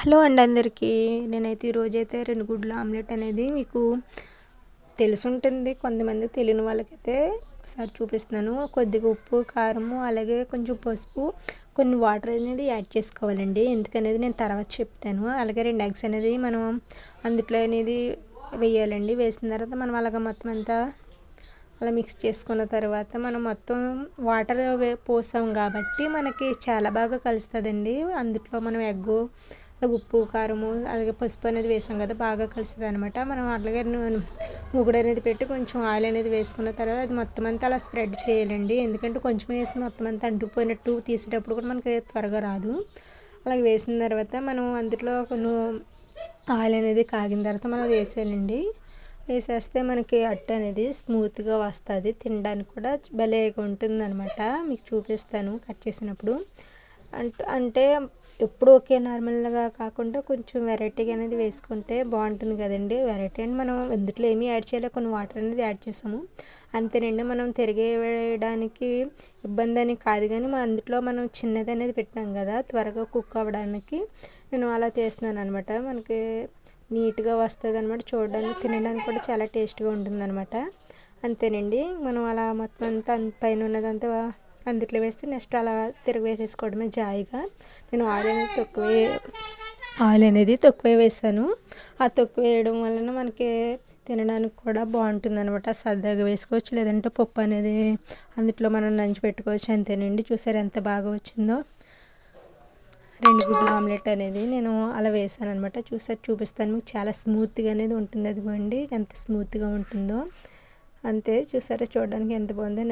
Hello అండి అందరికీ. నేనైతే ఈరోజైతే రెండు గుడ్ల ఆమ్లెట్ అనేది మీకు తెలుసుంటుంది. కొంతమంది తెలియని వాళ్ళకైతే ఒకసారి చూపిస్తున్నాను. కొద్దిగా ఉప్పు కారము అలాగే కొంచెం పసుపు కొన్ని వాటర్ అనేది యాడ్ చేసుకోవాలండి. ఎందుకనేది నేను తర్వాత చెప్తాను. అలాగే రెండు ఎగ్స్ అనేది మనం అందులో అనేది వేయాలండి. వేసిన తర్వాత మనం అలాగ మొత్తం అంతా అలా మిక్స్ చేసుకున్న తర్వాత మనం మొత్తం వాటర్ పోసాం కాబట్టి మనకి చాలా బాగా కలుస్తుందండి. అందులో మనం ఎగ్గు ఉప్పు కారము అలాగే పసుపు అనేది వేసాం కదా బాగా కలుస్తుంది అనమాట మనం అట్లాగే ముగుడు అనేది పెట్టి కొంచెం ఆయిల్ అనేది వేసుకున్న తర్వాత అది మొత్తం అంతా అలా స్ప్రెడ్ చేయాలండి. ఎందుకంటే కొంచెం వేసి మొత్తం అంతా అంటుకుపోయినట్టు తీసేటప్పుడు కూడా మనకి త్వరగా రాదు. అలాగే వేసిన తర్వాత మనం అందులో కొన్ని ఆయిల్ అనేది కాగిన తర్వాత మనం వేసేయాలండి. వేసేస్తే మనకి అట్టు అనేది స్మూత్గా వస్తుంది. తినడానికి కూడా భలేగా ఉంటుంది అనమాట మీకు చూపిస్తాను కట్ చేసినప్పుడు. అంటే ఎప్పుడు ఒకే నార్మల్గా కాకుండా కొంచెం వెరైటీగా అనేది వేసుకుంటే బాగుంటుంది కదండి. వెరైటీ అండి మనం ఎందుట్లో ఏమీ యాడ్ చేయలేదు కొన్ని వాటర్ అనేది యాడ్ చేసాము అంతేనండి మనం తిరిగేయడానికి ఇబ్బంది అని కాదు కానీ అందులో మనం చిన్నది అనేది పెట్టినాం కదా త్వరగా కుక్ అవ్వడానికి నేను అలా చేస్తున్నాను అనమాట మనకి నీట్గా వస్తుంది అనమాట చూడడానికి తినడానికి కూడా చాలా టేస్ట్గా ఉంటుంది అనమాట అంతేనండి. మనం అలా మొత్తం అంతా పైన ఉన్నదంతా అందుట్లో వేస్తే నెక్స్ట్ అలా తిరిగి వేసేసుకోవడమే జాయిగా. నేను ఆయిల్ అనేది తక్కువే ఆయిల్ అనేది తక్కువే వేసాను. ఆ తక్కువ వేయడం వలన మనకి తినడానికి కూడా బాగుంటుంది అనమాట సరదాగా వేసుకోవచ్చు. లేదంటే పప్పు అనేది అందుట్లో మనం నంచి పెట్టుకోవచ్చు. అంతేనండి. చూసారు ఎంత బాగా వచ్చిందో. రెండు గుడ్ల ఆమ్లెట్ అనేది నేను అలా వేసాను అనమాట చూసారు చూపిస్తాను. మీకు చాలా స్మూత్గా అనేది ఉంటుంది. అదిగోండి. ఎంత స్మూత్గా ఉంటుందో. అంతే. చూసారా? చూడడానికి ఎంత బాగుందో.